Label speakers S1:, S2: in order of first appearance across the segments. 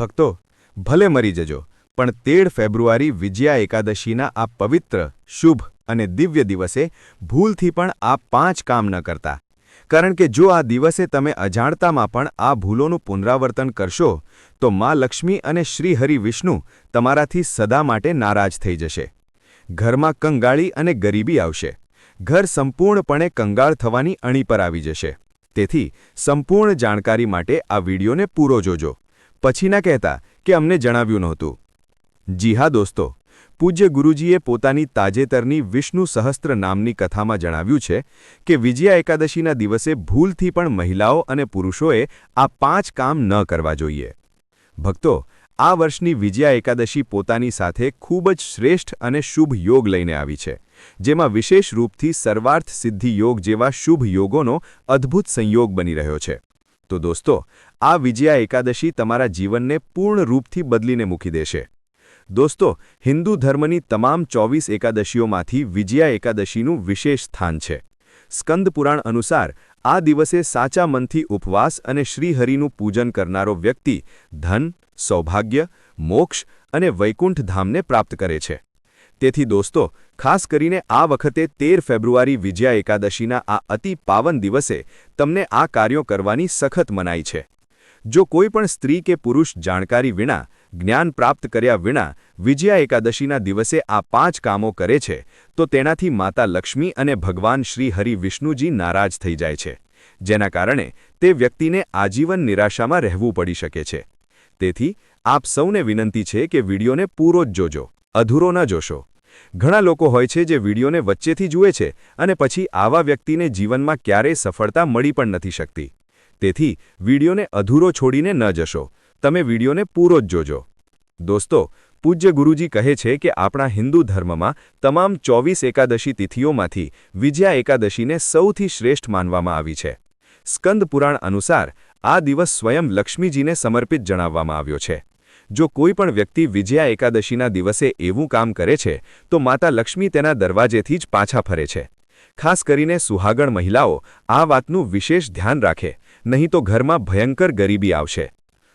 S1: ભક્તો, ભલે મરી જજો, પણ તેર ફેબ્રુઆરી વિજયા એકાદશીના આ પવિત્ર, શુભ અને દિવ્ય દિવસે ભૂલથી પણ આ પાંચ કામ ન કરતા. કારણ કે જો આ દિવસે તમે અજાણતામાં પણ આ ભૂલોનું પુનરાવર્તન કરશો, તો મા લક્ષ્મી અને શ્રી હરિ વિષ્ણુ તમારાથી સદા માટે નારાજ થઈ જશે. ઘરમાં કંગાળી અને ગરીબી આવશે. ઘર સંપૂર્ણપણે કંગાળ થવાની અણી પર આવી જશે. તેથી સંપૂર્ણ જાણકારી માટે આ વિડીયોને પૂરો જોજો. પછી ના કહેતા કે અમને જણાવ્યું નહોતું. જી હા, દોસ્તો. પૂજ્ય ગુરુજીએ પોતાની તાજેતરની વિષ્ણુ સહસ્ત્ર નામની કથામાં જણાવ્યું છે કે વિજયા એકાદશીના દિવસે ભૂલથી પણ મહિલાઓ અને પુરુષોએ આ પાંચ કામ ન કરવા જોઈએ. ભક્તો, આ વર્ષની વિજયા એકાદશી પોતાની સાથે ખૂબ જ શ્રેષ્ઠ અને શુભ યોગ લઈને આવી છે, જેમાં વિશેષ રૂપથી સર્વાર્થ સિદ્ધિ યોગ જેવા શુભ યોગોનો અદ્ભુત સંયોગ બની રહ્યો છે. તો દોસ્તો, આ વિજયા એકાદશી તમારા જીવનને પૂર્ણ રૂપથી બદલીને મૂકી દેશે. દોસ્તો, હિન્દુ ધર્મની તમામ ચોવીસ એકાદશીઓમાંથી વિજયા એકાદશીનું વિશેષ સ્થાન છે. સ્કંદ પુરાણ અનુસાર, આ દિવસે સાચા મનથી ઉપવાસ અને શ્રીહરિનું પૂજન કરનારો વ્યક્તિ ધન, સૌભાગ્ય, મોક્ષ અને વૈકુંઠ ધામને પ્રાપ્ત કરે છે. તેથી દોસ્તો, ખાસ કરીને આ વખતે તેર ફેબ્રુઆરી વિજયા એકાદશીના આ અતિ પાવન દિવસે તમને આ કાર્યો કરવાની સખત મનાઈ છે. જો કોઈ પણ સ્ત્રી કે પુરુષ જાણકારી વિના, જ્ઞાન પ્રાપ્ત કર્યા વિના વિજયા એકાદશીના દિવસે આ પાંચ કામો કરે છે, તો તેનાથી માતા લક્ષ્મી અને ભગવાન શ્રી હરિ વિષ્ણુજી નારાજ થઈ જાય છે. જેના કારણે તે વ્યક્તિને આજીવન નિરાશામાં રહેવું પડી શકે છે. તેથી, આપ સૌને વિનંતી છે કે વિડીયોને પૂરો જ જોજો. અધૂરો ન જોશો. ઘણા લોકો હોય છે જે વિડીયોને વચ્ચેથી જુએ છે અને પછી આવા વ્યક્તિને જીવનમાં ક્યારેય સફળતા મળી પણ નથી શકતી. તેથી, વિડીયોને અધૂરો છોડીને ન જશો. તમે વિડીયોને પૂરો જ જોજો. દોસ્તો, પૂજ્ય ગુરુજી કહે છે કે આપણા હિન્દુ ધર્મમાં તમામ ચોવીસ એકાદશી તિથિઓમાંથી વિજયા એકાદશીને સૌથી શ્રેષ્ઠ માનવામાં આવી છે. સ્કંદ પુરાણ અનુસાર આ દિવસ સ્વયં લક્ષ્મીજીને સમર્પિત જણાવવામાં આવ્યો છે. જો કોઈ પણ વ્યક્તિ વિજયા એકાદશીના દિવસે એવું કામ કરે છે, તો માતા લક્ષ્મી તેના દરવાજેથી જ પાછા ફરે છે. ખાસ કરીને સુહાગણ મહિલાઓ આ વાતનું વિશેષ ધ્યાન રાખે, નહીં તો ઘરમાં ભયંકર ગરીબી આવશે.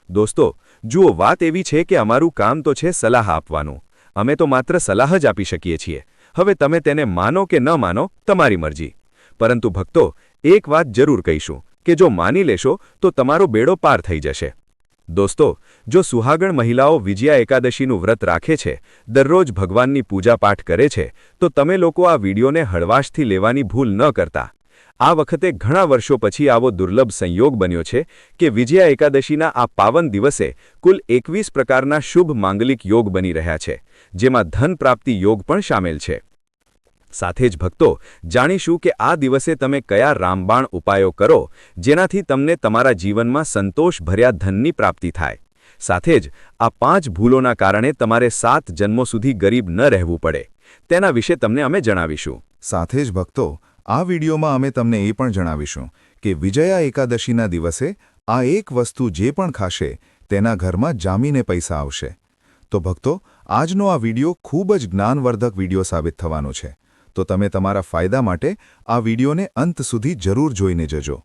S1: દોસ્તો, જુઓ વાત એવી છે કે અમારું કામ તો છે સલાહ આપવાનું. અમે તો માત્ર સલાહ જ આપી શકીએ છીએ. હવે તમે તેને માનો કે ન માનો, તમારી મરજી. પરંતુ ભક્તો, એક વાત જરૂર કહીશું, કે જો માની લેશો, તો તમારો બેડો પાર થઈ જશે. દોસ્તો, જો સુહાગણ મહિલાઓ વિજયા એકાદશીનું વ્રત રાખે છે, દરરોજ ભગવાનની પૂજાપાઠ કરે છે, તો તમે લોકો આ વિડીયોને હળવાશથી લેવાની ભૂલ ન કરતા. આ વખતે ઘણા વર્ષો પછી આવો દુર્લભ સંયોગ બન્યો છે કે વિજયા એકાદશીના આ પાવન દિવસે કુલ એકવીસ પ્રકારના શુભ માંગલિક યોગ બની રહ્યા છે, જેમાં ધન પ્રાપ્તિ યોગ પણ સામેલ છે. સાથે જ ભક્તો, જાણીશું કે આ દિવસે તમે કયા રામબાણ ઉપાયો કરો, જેનાથી તમને તમારા જીવનમાં સંતોષભર્યા ધનની પ્રાપ્તિ થાય. સાથે જ, આ પાંચ ભૂલોના કારણે તમારે સાત જન્મો સુધી ગરીબ ન રહેવું પડે. તેના વિશે તમને અમે જણાવીશું.
S2: સાથે જ ભક્તો, આ વિડીયોમાં અમે તમને એ પણ જણાવીશું કે વિજયા એકાદશીના દિવસે આ એક વસ્તુ જે પણ ખાશે, તેના ઘરમાં જામીને પૈસા આવશે. તો ભક્તો, આજનો આ વીડિયો ખૂબ જ જ્ઞાનવર્ધક વીડિયો સાબિત થવાનો છે. તો તમે તમારા ફાયદા માટે આ વિડીયોને અંત સુધી જરૂર જોઈને જજો.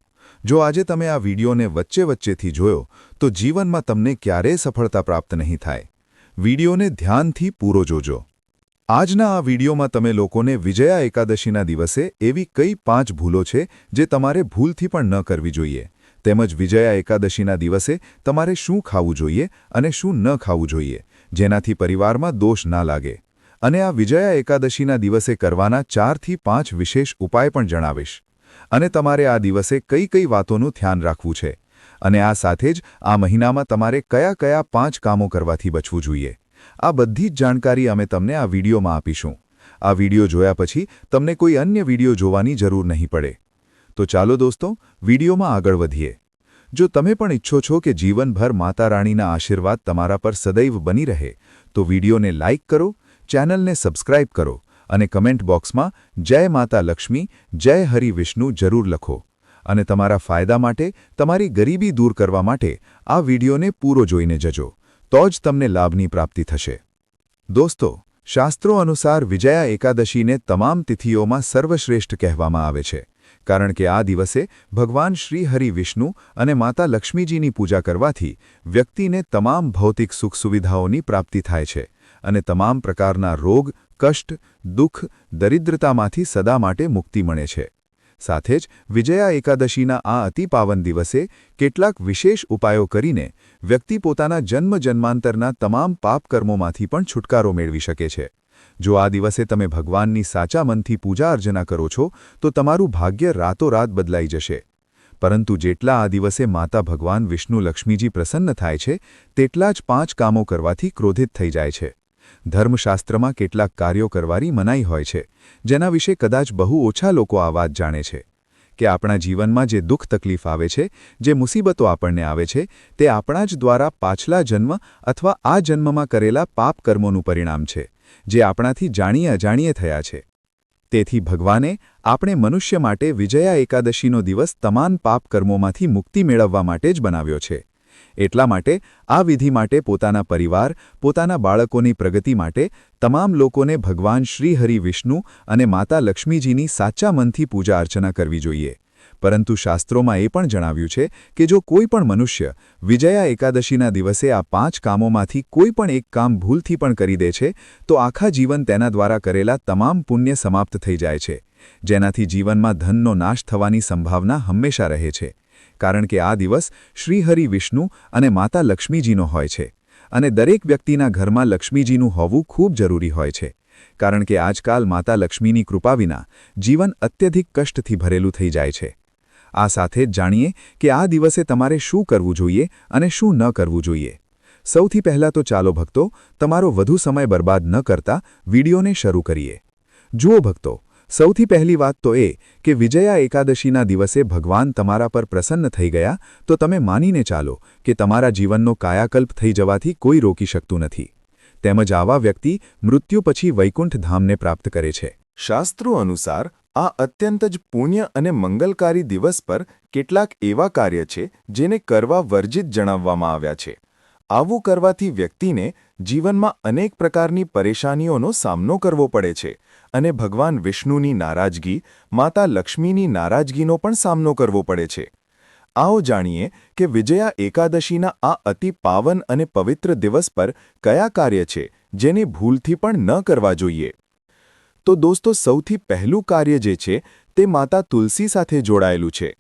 S2: જો આજે તમે આ વિડીયોને વચ્ચે વચ્ચેથી જોયો, તો જીવનમાં તમને ક્યારેય સફળતા પ્રાપ્ત નહીં થાય. વિડીયોને ધ્યાનથી પૂરો જોજો. આજના આ વિડીયોમાં તમે લોકોને વિજયા એકાદશીના દિવસે એવી કઈ પાંચ ભૂલો છે જે તમારે ભૂલથી પણ ન કરવી જોઈએ? તેમજ વિજયા એકાદશીના દિવસે તમારે શું ખાવું જોઈએ અને શું ન ખાવું જોઈએ? જેનાથી પરિવારમાં દોષ ના લાગે. અને આ વિજયા એકાદશીના દિવસે કરવાના ચારથી પાંચ વિશેષ ઉપાય પણ જણાવીશ. અને તમારે આ દિવસે કઈ કઈ વાતોનું ધ્યાન રાખવું છે? અને આ સાથે જ આ મહિનામાં તમારે કયા કયા પાંચ કામો કરવાથી બચવું જોઈએ? આ બધી જ જાણકારી અમે તમને આ વિડીયોમાં આપીશું. આ વીડિયો જોયા પછી તમને કોઈ અન્ય વીડિયો જોવાની જરૂર નહીં પડે. તો ચાલો દોસ્તો, વિડીયોમાં આગળ વધીએ. જો તમે પણ ઈચ્છો છો કે જીવનભર માતા રાણીના આશીર્વાદ તમારા પર સદૈવ બની રહે, તો વિડીયોને લાઇક કરો ચેનલને સબસ્ક્રાઇબ કરો અને કમેન્ટ બોક્સમાં જય માતા લક્ષ્મી, જય હરિ વિષ્ણુ જરૂર લખો. અને તમારા ફાયદા માટે, તમારી ગરીબી દૂર કરવા માટે આ વિડીયોને પૂરો જોઈને જજો. તો જ તમને લાભની પ્રાપ્તિ થશે. દોસ્તો, શાસ્ત્રો અનુસાર વિજયા એકાદશીને તમામ તિથિઓમાં સર્વશ્રેષ્ઠ કહેવામાં આવે છે. કારણ કે આ દિવસે ભગવાન શ્રી હરિ વિષ્ણુ અને માતા લક્ષ્મીજીની પૂજા કરવાથી વ્યક્તિને તમામ ભૌતિક સુખ સુવિધાઓની પ્રાપ્તિ થાય છે. અને તમામ પ્રકારના રોગ, કષ્ટ, દુઃખ, દરિદ્રતામાંથી સદા માટે મુક્તિ મળે છે. સાથે જ વિજયા એકાદશીના આ અતિપાવન દિવસે કેટલાક વિશેષ ઉપાયો કરીને વ્યક્તિ પોતાના જન્મ જન્માંતરના તમામ પાપકર્મોમાંથી પણ છુટકારો મેળવી શકે છે. જો આ દિવસે તમે ભગવાનની સાચા મનથી પૂજા અર્ચના કરો છો, તો તમારું ભાગ્ય રાતોરાત બદલાઈ જશે. પરંતુ જેટલા આ દિવસે માતા ભગવાન વિષ્ણુ લક્ષ્મીજી પ્રસન્ન થાય છે, તેટલા જ પાંચ કામો કરવાથી ક્રોધિત થઈ જાય છે. ધર્મશાસ્ત્રમાં કેટલાક કાર્યો કરવાની મનાઈ હોય છે, જેના વિશે કદાચ બહુ ઓછા લોકો આ વાત જાણે છે. કે આપણા જીવનમાં જે દુઃખ તકલીફ આવે છે, જે મુસીબતો આપણને આવે છે, તે આપણા જ દ્વારા પાછલા જન્મ અથવા આ જન્મમાં કરેલા પાપ કર્મોનું પરિણામ છે, જે આપણાથી જાણીએ અજાણીએ થયા છે. તેથી ભગવાને આપણે મનુષ્ય માટે વિજયા એકાદશીનો દિવસ તમામ પાપ કર્મોમાંથી મુક્તિ મેળવવા માટે જ બનાવ્યો છે. એટલા માટે આ વિધિ માટે પોતાના પરિવાર, પોતાના બાળકોની પ્રગતિ માટે તમામ લોકોને ભગવાન શ્રી હરિ વિષ્ણુ અને માતા લક્ષ્મીજીની સાચા મનથી પૂજા અર્ચના કરવી જોઈએ. પરંતુ શાસ્ત્રોમાં એ પણ જણાવ્યું છે કે જો કોઈ પણ મનુષ્ય વિજયા એકાદશીના દિવસે આ પાંચ કામોમાંથી કોઈ પણ એક કામ ભૂલથી પણ કરી દે છે, તો આખા જીવન તેના દ્વારા કરેલા તમામ પુણ્ય સમાપ્ત થઈ જાય છે, જેનાથી જીવનમાં ધનનો નાશ થવાની સંભાવના હંમેશા રહે છે. કારણ કે આ દિવસ શ્રીહરિ વિષ્ણુ અને માતા લક્ષ્મીજીનો હોય છે અને દરેક વ્યક્તિના ઘરમાં લક્ષ્મીજીનું હોવું ખૂબ જરૂરી હોય છે કારણ કે આજકાલ માતા લક્ષ્મીની કૃપા વિના જીવન અત્યધિક કષ્ટથી ભરેલું થઈ જાય છે. આ સાથે જ જાણીએ કે આ દિવસે તમારે શું કરવું જોઈએ અને શું ન કરવું જોઈએ. સૌથી પહેલાં તો ચાલો ભક્તો તમારો વધુ સમય બરબાદ ન કરતા વિડીયોને શરૂ કરીએ. જુઓ ભક્તો સૌથી પહેલી વાત તો એ કે વિજયા એકાદશીના દિવસે ભગવાન તમારા પર પ્રસન્ન થઈ ગયા તો તમે માનીને ચાલો કે તમારા જીવનનો કાયાકલ્પ થઈ જવાથી કોઈ રોકી શકતું નથી. તેમજ આવા વ્યક્તિ મૃત્યુ પછી વૈકુંઠ ધામને પ્રાપ્ત કરે છે.
S3: શાસ્ત્રો અનુસાર આ અત્યંત જ પુણ્ય અને મંગલકારી દિવસ પર કેટલાક એવા કાર્ય છે જેને કરવા વર્જિત જણાવવામાં આવ્યા છે. આવું કરવાથી વ્યક્તિને જીવનમાં અનેક પ્રકારની પરેશાનીઓનો સામનો કરવો પડે છે. અને ભગવાન વિષ્ણુની નારાજગી, માતા લક્ષ્મીની નારાજગીનો પણ સામનો કરવો પડે છે. આવો જાણીએ કે વિજયા એકાદશીના આ અતિ પાવન અને પવિત્ર દિવસ પર કયા કાર્ય છે, જેને ભૂલથી પણ ન કરવા જોઈએ. તો દોસ્તો, સૌથી પહેલું કાર્ય જે છે, તે માતા તુલસી સાથે જોડાયેલું છે.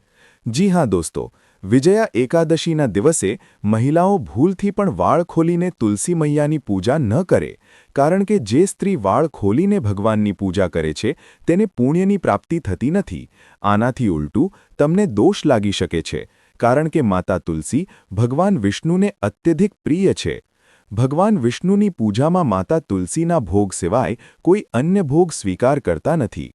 S3: જી હા દોસ્તો વિજયા એકાદશીના દિવસે મહિલાઓ ભૂલથી પણ વાળ ખોલીને તુલસી મૈયાની પૂજા ન કરે, કારણ કે જે સ્ત્રી વાળ ખોલીને ભગવાનની પૂજા કરે છે, તેને પુણ્યની પ્રાપ્તિ થતી નથી. આનાથી ઉલટું, તમને દોષ લાગી શકે છે, કારણ કે માતા તુલસી ભગવાન વિષ્ણુને અત્યધિક પ્રિય છે. ભગવાન વિષ્ણુની પૂજામાં માતા તુલસીના ભોગ સિવાય કોઈ અન્ય ભોગ સ્વીકાર કરતા નથી.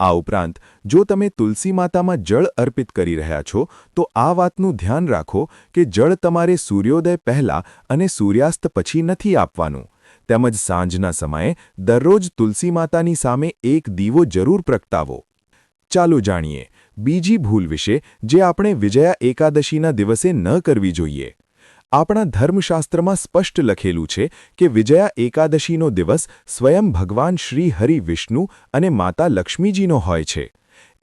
S3: આ ઉપરાંત, જો તમે તુલસી માતામાં જળ અર્પિત કરી રહ્યા છો, તો આ વાતનું ધ્યાન રાખો કે જળ તમારે સૂર્યોદય પહેલા અને સૂર્યાસ્ત પછી નથી આપવાનું. તેમજ સાંજના સમયે દરરોજ તુલસી માતાની સામે એક દીવો જરૂર પ્રગટાવો. ચાલો જાણીએ, બીજી ભૂલ વિશે જે આપણે વિજયા એકાદશીના દિવસે ન કરવી જોઈએ. આપણા ધર્મશાસ્ત્રમાં સ્પષ્ટ લખેલું છે કે વિજયા એકાદશીનો દિવસ સ્વયં ભગવાન શ્રી હરિ વિષ્ણુ અને માતા લક્ષ્મીજીનો હોય છે.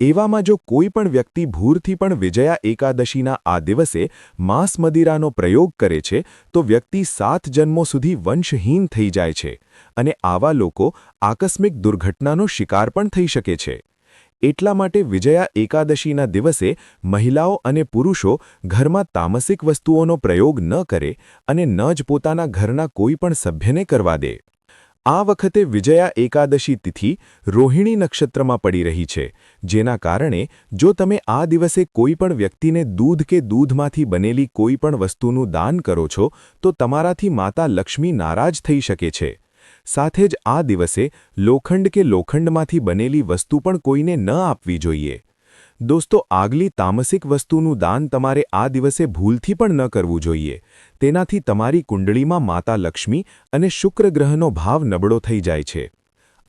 S3: એવામાં જો કોઈ પણ વ્યક્તિ ભૂરથી પણ વિજયા એકાદશીના આ દિવસે માંસ મદિરાનો પ્રયોગ કરે છે, તો વ્યક્તિ સાત જન્મો સુધી વંશહીન થઈ જાય છે અને આવા લોકો આકસ્મિક દુર્ઘટનાનો શિકાર પણ થઈ શકે છે. એટલા માટે વિજયા એકાદશીના દિવસે મહિલાઓ અને પુરુષો ઘરમાં તામસિક વસ્તુઓનો પ્રયોગ ન કરે અને ન જ પોતાના ઘરના કોઈ પણ સભ્યને કરવા દે. આ વખતે વિજયા એકાદશી તિથિ રોહિણી નક્ષત્રમાં પડી રહી છે, જેના કારણે જો તમે આ દિવસે કોઈ પણ વ્યક્તિને દૂધ કે દૂધમાંથી બનેલી કોઈ પણ વસ્તુનું દાન કરો છો, તો તમારાથી માતા લક્ષ્મી નારાજ થઈ શકે છે. સાથે જ આ દિવસે લોખંડ કે લોખંડમાંથી બનેલી વસ્તુ પણ કોઈને ન આપવી જોઈએ. દોસ્તો, આગલી તામસિક વસ્તુનું દાન તમારે આ દિવસે ભૂલથી પણ ન કરવું જોઈએ. તેનાથી તમારી કુંડળીમાં માતા લક્ષ્મી અને શુક્ર ગ્રહનો ભાવ નબળો થઈ જાય છે.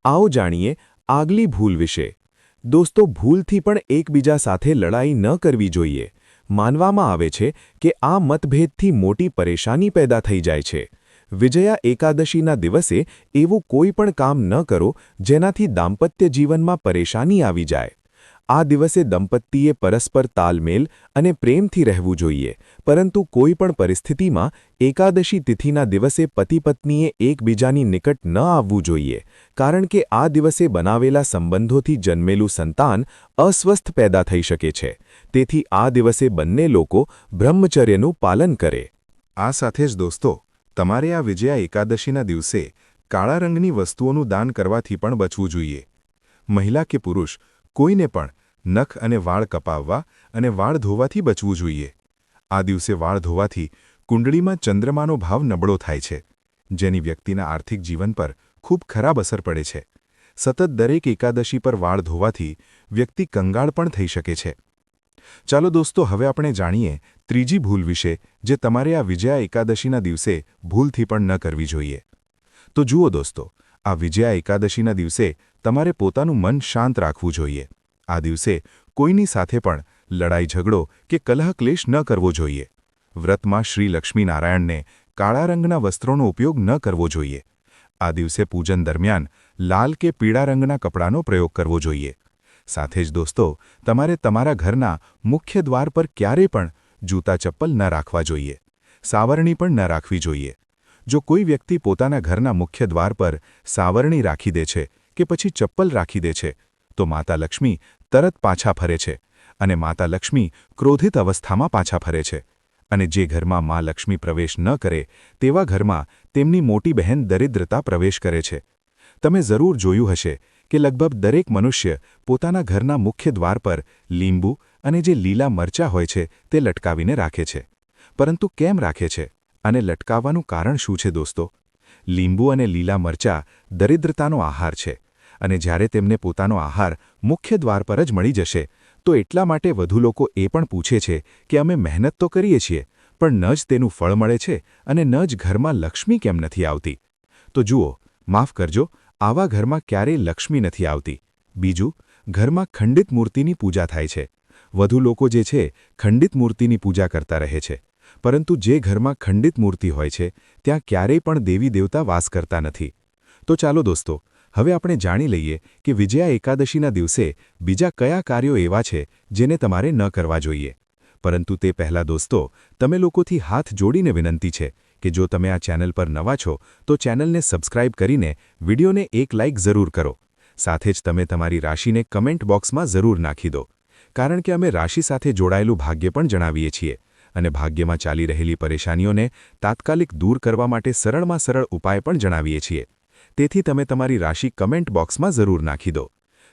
S3: આવો જાણીએ આગલી ભૂલ વિશે. દોસ્તો, ભૂલથી પણ એકબીજા સાથે લડાઈ ન કરવી જોઈએ. માનવામાં આવે છે કે આ મતભેદથી મોટી પરેશાની પેદા થઈ જાય છે. વિજયા એકાદશીના દિવસે એવું કોઈ પણ કામ ન કરો જેનાથી દાંપત્ય જીવનમાં પરેશાની આવી જાય. આ દિવસે દંપતીએ પરસ્પર તાલમેલ અને પ્રેમથી રહેવું જોઈએ, પરંતુ કોઈ પણ પરિસ્થિતિમાં એકાદશી તિથિના દિવસે પતિ પત્નીએ એકબીજાની નિકટ ન આવવું જોઈએ, કારણ કે આ દિવસે બનાવેલા સંબંધોથી જન્મેલું સંતાન અસ્વસ્થ પેદા થઈ શકે છે. તેથી આ દિવસે બંને લોકો બ્રહ્મચર્યનું પાલન કરે.
S2: આ સાથે જ દોસ્તો તમારે આ વિજયા એકાદશીના દિવસે કાળા રંગની વસ્તુઓનું દાન કરવાથી પણ બચવું જોઈએ. મહિલા કે પુરુષ, કોઈને પણ નખ અને વાળ કપાવવા અને વાળ ધોવાથી બચવું જોઈએ. આ દિવસે વાળ ધોવાથી કુંડળીમાં ચંદ્રમાનો ભાવ નબળો થાય છે, જેની વ્યક્તિના આર્થિક જીવન પર ખૂબ ખરાબ અસર પડે છે. સતત દરેક એકાદશી પર વાળ ધોવાથી વ્યક્તિ કંગાળ પણ થઈ શકે છે. ચાલો દોસ્તો, હવે આપણે જાણીએ ત્રીજી ભૂલ વિશે, જે તમારે આ વિજયા એકાદશીના દિવસે ભૂલથી પણ ન કરવી જોઈએ. તો જુઓ દોસ્તો, આ વિજયા એકાદશીના દિવસે તમારે પોતાનું મન શાંત રાખવું જોઈએ. આ દિવસે કોઈની સાથે પણ લડાઈ, ઝઘડો કે કલહક્લેશ ન કરવો જોઈએ. વ્રતમાં શ્રી લક્ષ્મીનારાયણને કાળા રંગના વસ્ત્રોનો ઉપયોગ ન કરવો જોઈએ. આ દિવસે પૂજન દરમિયાન લાલ કે પીળા રંગના કપડાનો પ્રયોગ કરવો જોઈએ. સાથે જ દોસ્તો, તમારે તમારા ઘરના મુખ્ય દ્વાર પર ક્યારે પણ જૂતા ચપ્પલ ન રાખવા જોઈએ. સાવરણી પણ ન રાખવી જોઈએ. જો કોઈ વ્યક્તિ પોતાના ઘરના મુખ્ય દ્વાર પર સાવરણી રાખી દે છે કે પછી ચપ્પલ રાખી દે છે, તો માતા લક્ષ્મી તરત પાછા ફરે છે અને માતા લક્ષ્મી ક્રોધિત અવસ્થામાં પાછા ફરે છે. અને જે ઘરમાં મા લક્ષ્મી પ્રવેશ ન કરે, તેવા ઘરમાં તેમની મોટી બહેન દરિદ્રતા પ્રવેશ કરે છે. તમે જરૂર જોયું હશે કે લગભગ દરેક મનુષ્ય પોતાના ઘરના મુખ્ય દ્વાર પર લીંબુ અને જે લીલા મરચાં હોય છે તે લટકાવીને રાખે છે. પરંતુ કેમ રાખે છે અને લટકાવવાનું કારણ શું છે દોસ્તો? લીંબુ અને લીલા મરચાં દરિદ્રતાનો આહાર છે અને જ્યારે તેમને પોતાનો આહાર મુખ્ય દ્વાર પર જ મળી જશે, તો એટલા માટે વધુ લોકો એ પણ પૂછે છે કે અમે મહેનત તો કરીએ છીએ, પણ ન જ તેનું ફળ મળે છે અને ન જ ઘરમાં લક્ષ્મી કેમ નથી આવતી? તો જુઓ, માફ કરજો આવા ઘરમાં ક્યારેય લક્ષ્મી નથી આવતી. બીજું, ઘરમાં ખંડિત મૂર્તિની પૂજા થાય છે. વધુ લોકો જે છે, ખંડિત મૂર્તિની પૂજા કરતા રહે છે. પરંતુ જે ઘરમાં ખંડિત મૂર્તિ હોય છે, ત્યાં ક્યારેય પણ દેવી દેવતા વાસ કરતા નથી. તો ચાલો દોસ્તો, હવે આપણે જાણી લઈએ કે વિજયા એકાદશીના દિવસે બીજા કયા કાર્યો એવા છે, જેને તમારે ન કરવા જોઈએ. પરંતુ તે પહેલાં દોસ્તો, તમે લોકોથી હાથ જોડીને વિનંતી છે કે જો તમે આ ચેનલ પર નવા છો, તો ચેનલને સબસ્ક્રાઇબ કરીને વિડીયોને એક લાઇક જરૂર કરો. સાથે જ તમે તમારી રાશિને કમેન્ટ બોક્સમાં જરૂર નાખી દો. કારણ કે અમે રાશિ સાથે જોડાયેલું ભાગ્ય પણ જણાવીએ છીએ અને ભાગ્યમાં ચાલી રહેલી પરેશાનીઓને તાત્કાલિક દૂર કરવા માટે સરળમાં સરળ ઉપાય પણ જણાવીએ છીએ. તેથી તમે તમારી રાશિ કમેન્ટ બોક્સમાં જરૂર નાખી દો.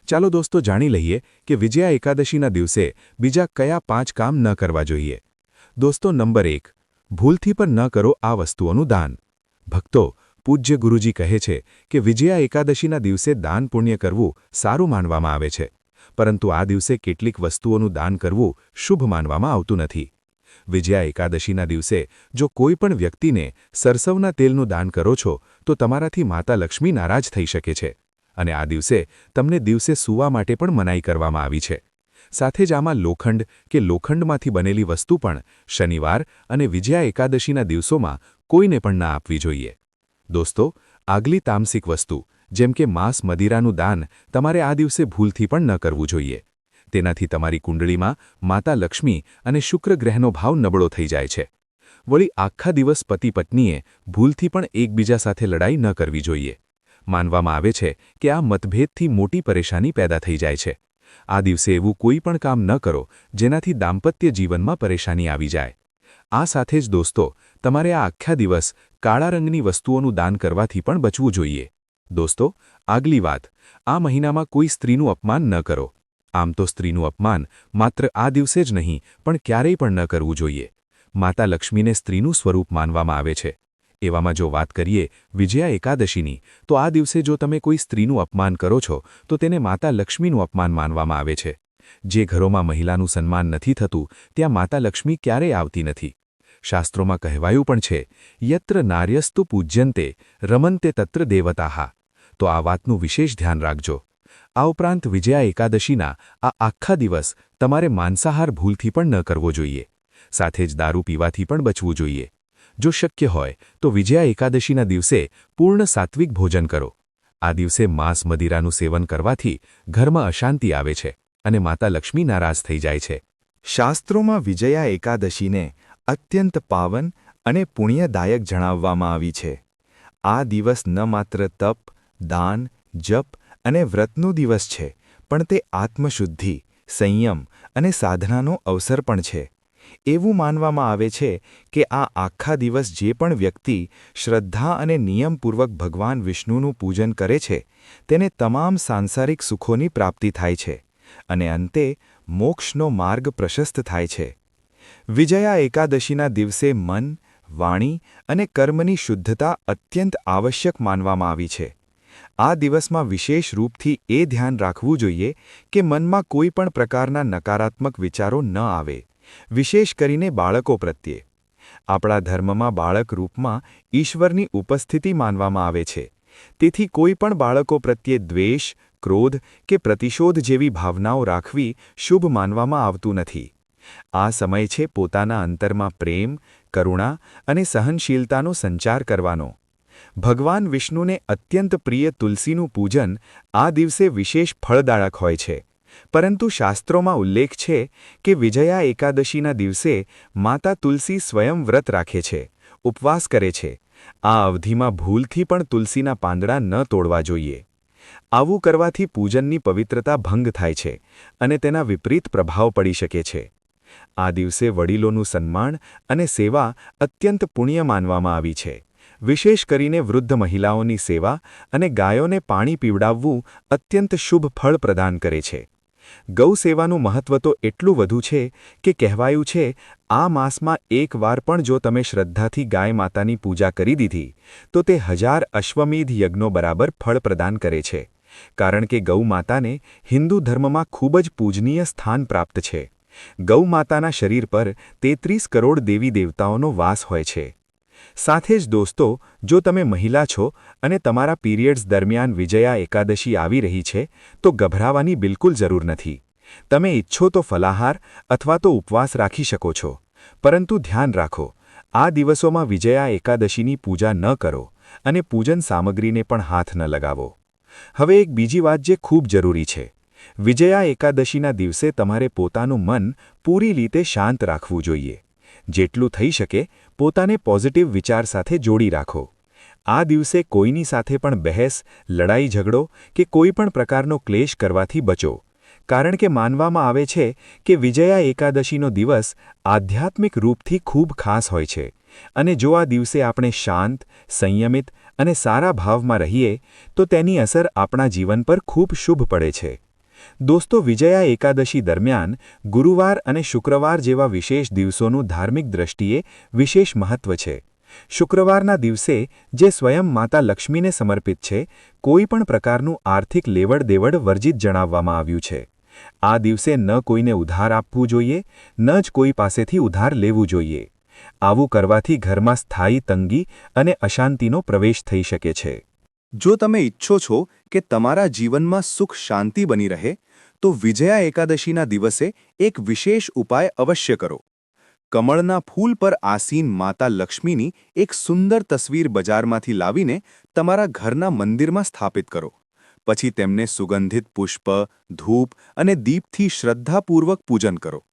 S2: ચાલો દોસ્તો જાણી લઈએ કે વિજયા એકાદશીના દિવસે બીજા કયા પાંચ કામ ન કરવા જોઈએ. દોસ્તો નંબર એક ભૂલથી પણ ન કરો આ વસ્તુઓનું દાન. ભક્તો, પૂજ્ય ગુરુજી કહે છે કે વિજયા એકાદશીના દિવસે દાન પુણ્ય કરવું સારું માનવામાં આવે છે. પરંતુ આ દિવસે કેટલીક વસ્તુઓનું દાન કરવું શુભ માનવામાં આવતું નથી. વિજયા એકાદશીના દિવસે જો કોઈ પણ વ્યક્તિને સરસવના તેલનું દાન કરો છો, તો તમારાથી માતા લક્ષ્મી નારાજ થઈ શકે છે. અને આ દિવસે તમને દિવસે સૂવા માટે પણ મનાઈ કરવામાં આવી છે. સાથે જ આમાં લોખંડ કે લોખંડમાંથી બનેલી વસ્તુ પણ શનિવાર અને વિજયા એકાદશીના દિવસોમાં કોઈને પણ ના આપવી જોઈએ. દોસ્તો, આગલી તામસિક વસ્તુ, જેમ કે માંસ મદિરાનું દાન, તમારે આ દિવસે ભૂલથી પણ ન કરવું જોઈએ. તેનાથી તમારી કુંડળીમાં માતા લક્ષ્મી અને શુક્ર ગ્રહનો ભાવ નબળો થઈ જાય છે. વળી આખા દિવસ પતિ પત્નીએ ભૂલથી પણ એકબીજા સાથે લડાઈ ન કરવી જોઈએ. માનવામાં આવે છે કે આ મતભેદથી મોટી પરેશાની પેદા થઈ જાય છે. આ દિવસે એવું કોઈ પણ કામ ન કરો જેનાથી દાંપત્ય જીવનમાં પરેશાની આવી જાય. આ સાથે જ દોસ્તો, તમારે આ આખા દિવસ કાળા રંગની વસ્તુઓનું દાન કરવાથી પણ બચવું જોઈએ. દોસ્તો, આગલી વાત, આ મહિનામાં કોઈ સ્ત્રીનું અપમાન ન કરો. આમ તો સ્ત્રીનું અપમાન માત્ર આ દિવસે જ નહીં, પણ ક્યારેય પણ ન કરવું જોઈએ. માતા લક્ષ્મીને સ્ત્રીનું સ્વરૂપ માનવામાં આવે છે. એવામાં જો વાત કરીએ વિજયા એકાદશીની, તો આ દિવસે જો તમે કોઈ સ્ત્રીનું અપમાન કરો છો, તો તેને માતા લક્ષ્મીનું અપમાન માનવામાં આવે છે. જે ઘરોમાં મહિલાનું સન્માન નથી થતું, ત્યાં માતા લક્ષ્મી ક્યારેય આવતી નથી. શાસ્ત્રોમાં કહેવાયું પણ છે, યત્ર નાર્યસ્તુ પૂજ્યંતે, રમંતે તત્ર દેવતાહા. તો આ વાતનું વિશેષ ધ્યાન રાખજો. આ ઉપરાંત વિજયા એકાદશીના આ આખા દિવસ તમારે માંસાહાર ભૂલથી પણ ન કરવો જોઈએ. સાથે જ દારૂ પીવાથી પણ બચવું જોઈએ. જો શક્ય હોય, તો વિજયા એકાદશીના દિવસે પૂર્ણ સાત્વિક ભોજન કરો. આ દિવસે માંસ મદિરાનું સેવન કરવાથી ઘરમાં અશાંતિ આવે છે અને માતા લક્ષ્મી નારાજ થઈ જાય છે.
S1: શાસ્ત્રોમાં વિજયા એકાદશીને અત્યંત પાવન અને પુણ્યદાયક જણાવવામાં આવી છે. આ દિવસ ન માત્ર તપ, દાન, જપ અને વ્રતનો દિવસ છે, પણ તે આત્મશુદ્ધિ, સંયમ અને સાધનાનો અવસર પણ છે. એવું માનવામાં આવે છે કે આ આખા દિવસ જે પણ વ્યક્તિ શ્રદ્ધા અને નિયમપૂર્વક ભગવાન વિષ્ણુનું પૂજન કરે છે, તેને તમામ સાંસારિક સુખોની પ્રાપ્તિ થાય છે અને અંતે મોક્ષનો માર્ગ પ્રશસ્ત થાય છે. વિજયા એકાદશીના દિવસે મન, વાણી અને કર્મની શુદ્ધતા અત્યંત આવશ્યક માનવામાં આવી છે. આ દિવસમાં વિશેષ રૂપથી એ ધ્યાન રાખવું જોઈએ કે મનમાં કોઈ પણ પ્રકારના નકારાત્મક વિચારો ન આવે. વિશેષ કરીને બાળકો પ્રત્યે. આપણા ધર્મમાં બાળક રૂપમાં ઈશ્વરની ઉપસ્થિતિ માનવામાં આવે છે. તેથી કોઈ પણ બાળકો પ્રત્યે દ્વેષ, ક્રોધ કે પ્રતિશોધ જેવી ભાવનાઓ રાખવી શુભ માનવામાં આવતું નથી. આ સમય છે પોતાના અંતરમાં પ્રેમ, કરુણા અને સહનશીલતાનો સંચાર કરવાનો. ભગવાન વિષ્ણુને અત્યંત પ્રિય તુલસીનું પૂજન આ દિવસે વિશેષ ફળદાયક હોય છે. પરંતુ શાસ્ત્રોમાં ઉલ્લેખ છે કે વિજયા એકાદશીના દિવસે માતા તુલસી સ્વયં વ્રત રાખે છે, ઉપવાસ કરે છે. આ અવધિમાં ભૂલથી પણ તુલસીના પાંદડા ન તોડવા જોઈએ. આવું કરવાથી પૂજનની પવિત્રતા ભંગ થાય છે અને તેના વિપરીત પ્રભાવ પડી શકે છે. આ દિવસે વડીલોનું સન્માન અને સેવા અત્યંત પુણ્ય માનવામાં આવી છે. વિશેષ કરીને વૃદ્ધ મહિલાઓની સેવા અને ગાયોને પાણી પીવડાવવું અત્યંત શુભ ફળ પ્રદાન કરે છે. ગૌ સેવાનું મહત્વ તો એટલું વધુ છે કે કહેવાયું છે, આ માસમાં એકવાર પણ જો તમે શ્રદ્ધાથી ગાય માતાની પૂજા કરી દીધી, તો તે હજાર અશ્વમેધ યજ્ઞો બરાબર ફળ પ્રદાન કરે છે. કારણ કે ગૌ માતાને હિન્દુ ધર્મમાં ખૂબ જ પૂજનીય સ્થાન પ્રાપ્ત છે. ગૌ માતાના શરીર પર તેત્રીસ કરોડ દેવી દેવતાઓનો વાસ હોય છે. સાથે જ દોસ્તો, જો તમે મહિલા છો અને તમારા પીરિયડ્સ દરમિયાન વિજયા એકાદશી આવી રહી છે, તો ગભરાવાની બિલકુલ જરૂર નથી. તમે ઈચ્છો તો ફલાહાર અથવા તો ઉપવાસ રાખી શકો છો. પરંતુ ધ્યાન રાખો, આ દિવસોમાં વિજયા એકાદશીની પૂજા ન કરો અને પૂજન સામગ્રીને પણ હાથ ન લગાવો. હવે એક બીજી વાત જે ખૂબ જરૂરી છે. વિજયા એકાદશીના દિવસે તમારે પોતાનું મન પૂરી રીતે શાંત રાખવું જોઈએ. જેટલું થઈ શકે પોતાને પોઝિટિવ વિચાર સાથે જોડી રાખો. આ દિવસે કોઈની સાથે પણ બહેસ, લડાઈ ઝઘડો કે કોઈ પણ પ્રકારનો ક્લેશ કરવાથી બચો. કારણ કે માનવામાં આવે છે કે વિજયા એકાદશીનો દિવસ આધ્યાત્મિક રૂપથી ખૂબ ખાસ હોય છે. અને જો આ દિવસે આપણે શાંત, સંયમિત અને સારા ભાવમાં રહીએ, તો તેની અસર આપણા જીવન પર ખૂબ શુભ પડે છે. દોસ્તો, વિજયા એકાદશી દરમિયાન ગુરુવાર અને શુક્રવાર જેવા વિશેષ દિવસોનું ધાર્મિક દ્રષ્ટિએ વિશેષ મહત્વ છે. શુક્રવારના દિવસે જે સ્વયં માતા લક્ષ્મીને સમર્પિત છે, કોઈ પણ પ્રકારનું આર્થિક લેવડ દેવડ વર્જિત જણાવવામાં આવ્યું છે. આ દિવસે ન કોઈને ઉધાર આપવું જોઈએ, ન જ કોઈ પાસેથી ઉધાર લેવું જોઈએ. આવું કરવાથી ઘરમાં સ્થાયી તંગી અને અશાંતિનો પ્રવેશ થઈ શકે છે.
S3: જો તમે ઈચ્છો છો કે તમારા જીવનમાં સુખ શાંતિ બની રહે, તો વિજયા એકાદશીના દિવસે એક વિશેષ ઉપાય અવશ્ય કરો. કમળના ફૂલ પર આસીન માતા લક્ષ્મીની એક સુંદર તસવીર બજારમાંથી લાવીને તમારા ઘરના મંદિરમાં સ્થાપિત કરો. પછી તેમને સુગંધિત પુષ્પ, ધૂપ અને દીપથી શ્રદ્ધાપૂર્વક પૂજન કરો.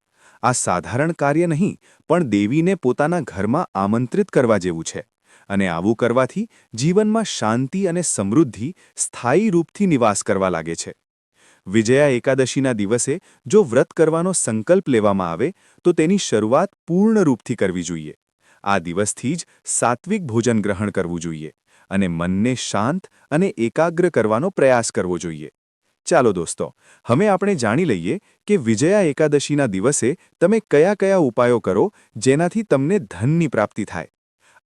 S3: આ સાધારણ કાર્ય નહીં, પણ દેવીને પોતાના ઘરમાં આમંત્રિત કરવા જેવું છે. અને આવું કરવાથી જીવનમાં શાંતિ અને સમૃદ્ધિ સ્થાયી રૂપથી નિવાસ કરવા લાગે છે. વિજયા એકાદશીના દિવસે જો વ્રત કરવાનો સંકલ્પ લેવામાં આવે, તો તેની શરૂઆત પૂર્ણ રૂપથી કરવી જોઈએ. આ દિવસથી જ સાત્વિક ભોજન ગ્રહણ કરવું જોઈએ અને મનને શાંત અને એકાગ્ર કરવાનો પ્રયાસ કરવો જોઈએ. ચાલો દોસ્તો, હવે આપણે જાણી લઈએ કે વિજયા એકાદશીના દિવસે તમે કયા કયા ઉપાયો કરો જેનાથી તમને ધનની પ્રાપ્તિ થાય.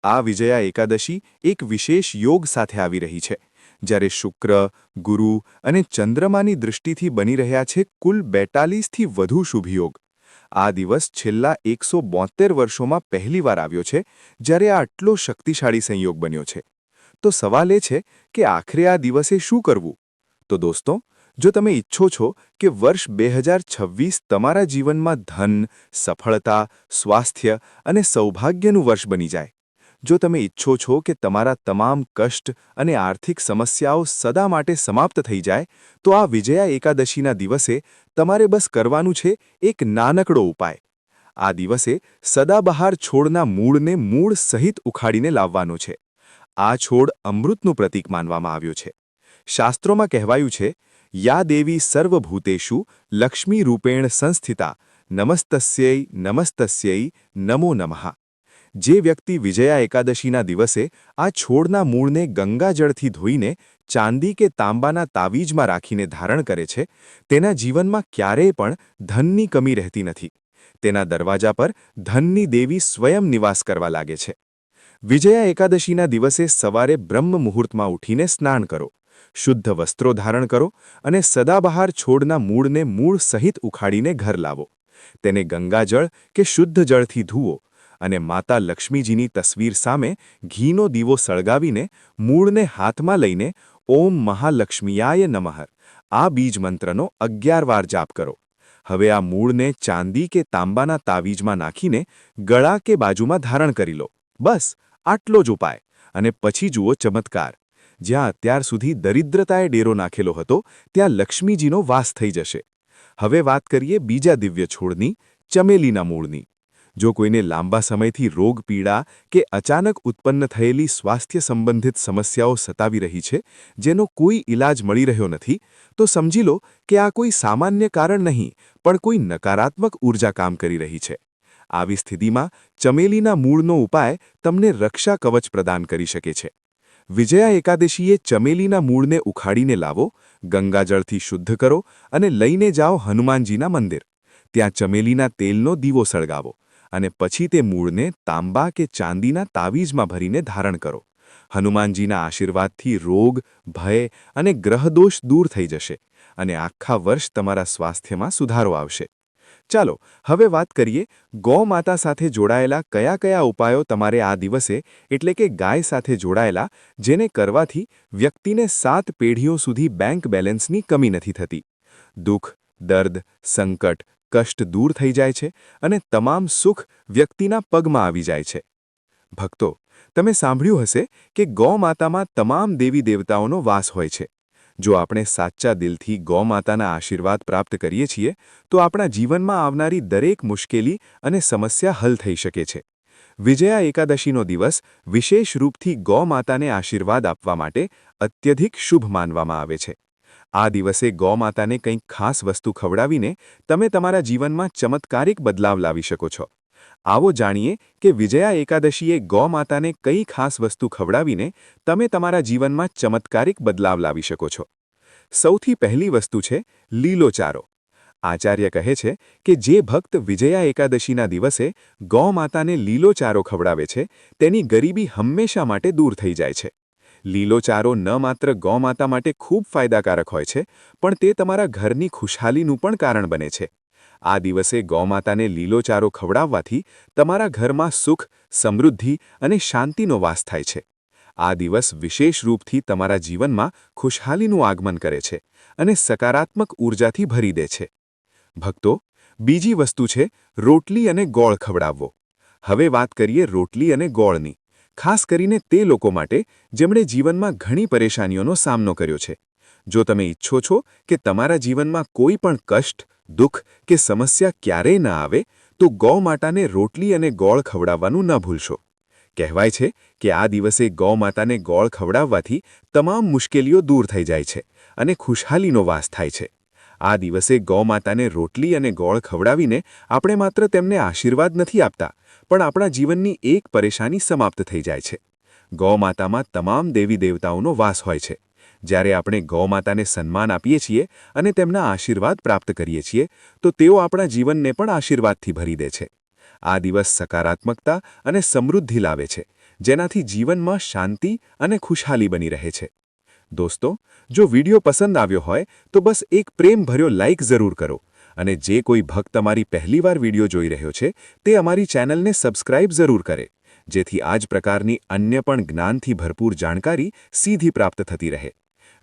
S3: આ વિજયા એકાદશી એક વિશેષ યોગ સાથે આવી રહી છે, જ્યારે શુક્ર, ગુરુ અને ચંદ્રમાની દૃષ્ટિથી બની રહ્યા છે કુલ બેતાલીસથી વધુ શુભ યોગ. આ દિવસ છેલ્લા એકસો વર્ષોમાં પહેલીવાર આવ્યો છે, જ્યારે આ આટલો શક્તિશાળી સંયોગ બન્યો છે. તો સવાલ એ છે કે આખરે આ દિવસે શું કરવું? તો દોસ્તો, જો તમે ઈચ્છો છો કે વર્ષ બે તમારા જીવનમાં ધન, સફળતા, સ્વાસ્થ્ય અને સૌભાગ્યનું વર્ષ બની જાય જો તમે ઈચ્છો છો કે તમારા તમામ કષ્ટ અને આર્થિક સમસ્યાઓ સદા માટે સમાપ્ત થઈ જાય, તો આ વિજયા એકાદશીના દિવસે તમારે બસ કરવાનું છે એક નાનકડો ઉપાય. આ દિવસે સદાબહાર છોડના મૂળને મૂળ સહિત ઉખાડીને લાવવાનો છે. આ છોડ અમૃતનું પ્રતીક માનવામાં આવ્યું છે. શાસ્ત્રોમાં કહેવાયું છે, યા દેવી સર્વભૂતેશુ લક્ષ્મી રૂપેણ સંસ્થિતા નમસ્તસ્યૈ નમસ્તસ્યૈ નમો નમઃ. જે વ્યક્તિ વિજયા એકાદશીના દિવસે આ છોડના મૂળને ગંગાજળથી ધોઈને ચાંદી કે તાંબાના તાવીજમાં રાખીને ધારણ કરે છે, તેના જીવનમાં ક્યારેય પણ ધનની કમી રહેતી નથી. તેના દરવાજા પર ધનની દેવી સ્વયં નિવાસ કરવા લાગે છે. વિજયા એકાદશીના દિવસે સવારે બ્રહ્મ મુહૂર્તમાં ઉઠીને સ્નાન કરો. શુદ્ધ વસ્ત્રો ધારણ કરો અને સદાબહાર છોડના મૂળને મૂળ સહિત ઉખાડીને ઘર લાવો. તેને ગંગાજળ કે શુદ્ધ જળથી ધુઓ અને માતા લક્ષ્મીજીની તસવીર સામે ઘીનો દીવો સળગાવીને મૂળને હાથમાં લઈને ઓમ મહાલક્ષ્મીયાય નમઃ. આ બીજ મંત્રનો અગિયાર વાર જાપ કરો. હવે આ મૂળને ચાંદી કે તાંબાના તાવીજમાં નાખીને ગળા કે બાજુમાં ધારણ કરી લો. બસ, આટલો જ ઉપાય. અને પછી જુઓ ચમત્કાર. જ્યાં અત્યાર સુધી દરિદ્રતાએ ડેરો નાખેલો હતો, ત્યાં લક્ષ્મીજીનો વાસ થઈ જશે. હવે વાત કરીએ બીજા દિવ્ય છોડની, ચમેલીના મૂળની. જો કોઈને લાંબા સમયથી રોગ, પીડા કે અચાનક ઉત્પન્ન થયેલી સ્વાસ્થ્ય સંબંધિત સમસ્યાઓ સતાવી રહી છે, જેનો કોઈ ઇલાજ મળી રહ્યો નથી, તો સમજી લો કે આ કોઈ સામાન્ય કારણ નહીં, પણ કોઈ નકારાત્મક ઊર્જા કામ કરી રહી છે. આવી સ્થિતિમાં ચમેલીના મૂળનો ઉપાય તમને રક્ષા કવચ પ્રદાન કરી શકે છે. વિજયા એકાદશીએ ચમેલીના મૂળને ઉખાડીને લાવો, ગંગાજળથી શુદ્ધ કરો અને લઈને જાઓ હનુમાનજીના મંદિર. ત્યાં ચમેલીના તેલનો દીવો સળગાવો. અને પછી તે મૂળને તાંબા કે ચાંદીના તાવીજમાં ભરીને ધારણ કરો. હનુમાનજીના આશીર્વાદથી રોગ, ભય અને ગ્રહદોષ દૂર થઈ જશે અને આખા વર્ષ તમારા સ્વાસ્થ્યમાં સુધારો આવશે. ચાલો, હવે વાત કરીએ ગૌમાતા સાથે જોડાયેલા કયા કયા ઉપાયો તમારે આ દિવસે એટલે કે ગાય સાથે જોડાયેલા જેને કરવાથી વ્યક્તિને સાત પેઢીઓ સુધી બેંક બેલેન્સની કમી નથી થતી. દુઃખ, દર્દ, સંકટ કષ્ટ દૂર થઈ જાય છે અને તમામ સુખ વ્યક્તિના પગમાં આવી જાય છે. ભક્તો, તમે સાંભળ્યું હશે કે ગૌમાતામાં તમામ દેવી દેવતાઓનો વાસ હોય છે. જો આપણે સાચા દિલથી ગૌમાતાના આશીર્વાદ પ્રાપ્ત કરીએ છીએ, તો આપણા જીવનમાં આવનારી દરેક મુશ્કેલી અને સમસ્યા હલ થઈ શકે છે. વિજયા એકાદશીનો દિવસ વિશેષ રૂપથી ગૌમાતાને આશીર્વાદ આપવા માટે અત્યધિક શુભ માનવામાં આવે છે. આ દિવસે ગૌમાતાને કંઈક ખાસ વસ્તુ ખવડાવીને તમે તમારા જીવનમાં ચમત્કારિક બદલાવ લાવી શકો છો. આવો જાણીએ કે વિજયા એકાદશીએ ગૌમાતાને કઈ ખાસ વસ્તુ ખવડાવીને તમે તમારા જીવનમાં ચમત્કારિક બદલાવ લાવી શકો છો. સૌથી પહેલી વસ્તુ છે લીલો ચારો. આચાર્ય કહે છે કે જે ભક્ત વિજયા એકાદશીના દિવસે ગૌમાતાને લીલો ચારો ખવડાવે છે, તેની ગરીબી હંમેશા માટે દૂર થઈ જાય છે. લીલો ચારો ન માત્ર ગૌમાતા માટે ખૂબ ફાયદાકારક હોય છે, પણ તે તમારા ઘરની ખુશહાલીનું પણ કારણ બને છે. આ દિવસે ગૌમાતાને લીલો ચારો ખવડાવવાથી તમારા ઘરમાં સુખ, સમૃદ્ધિ અને શાંતિનો વાસ થાય છે. આ દિવસ વિશેષ રૂપથી તમારા જીવનમાં ખુશહાલીનું આગમન કરે છે અને સકારાત્મક ઊર્જાથી ભરી દે છે. ભક્તો, બીજી વસ્તુ છે રોટલી અને ગોળ ખવડાવવો. હવે વાત કરીએ રોટલી અને ગોળની. ખાસ કરીને તે લોકો માટે જેમણે જીવનમાં ઘણી પરેશાનીઓનો સામનો કર્યો છે. જો તમે ઈચ્છો છો કે તમારા જીવનમાં કોઈ પણ કષ્ટ, દુઃખ કે સમસ્યા ક્યારેય ન આવે, તો ગૌ માતાને રોટલી અને ગોળ ખવડાવવાનું ન ભૂલશો. કહેવાય છે કે આ દિવસે ગૌ માતાને ગોળ ખવડાવવાથી તમામ મુશ્કેલીઓ દૂર થઈ જાય છે અને ખુશહાલીનો વાસ થાય છે. આ દિવસે ગૌમાતાને રોટલી અને ગોળ ખવડાવીને આપણે માત્ર તેમને આશીર્વાદ નથી આપતા, પણ આપણા જીવનની એક પરેશાની સમાપ્ત થઈ જાય છે. ગૌમાતામાં તમામ દેવી દેવતાઓનો વાસ હોય છે. જ્યારે આપણે ગૌમાતાને સન્માન આપીએ છીએ અને તેમના આશીર્વાદ પ્રાપ્ત કરીએ છીએ, તો તેઓ આપણા જીવનને પણ આશીર્વાદથી ભરી દે છે. આ દિવસ સકારાત્મકતા અને સમૃદ્ધિ લાવે છે, જેનાથી જીવનમાં શાંતિ અને ખુશહાલી બની રહે છે. દોસ્તો, જો વીડિયો પસંદ આવ્યો હોય, તો બસ એક પ્રેમભર્યો લાઇક જરૂર કરો. અને જે કોઈ ભક્ત અમારી પહેલીવાર વીડિયો જોઈ રહ્યો છે, તે અમારી ચેનલને સબસ્ક્રાઇબ જરૂર કરે, જેથી આ જ પ્રકારની અન્ય પણ જ્ઞાનથી ભરપૂર જાણકારી સીધી પ્રાપ્ત થતી રહે.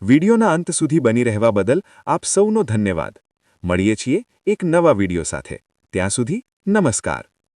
S3: વિડીયોના અંત સુધી બની રહેવા બદલ આપ સૌનો ધન્યવાદ. મળીએ છીએ એક નવા વીડિયો સાથે. ત્યાં સુધી નમસ્કાર.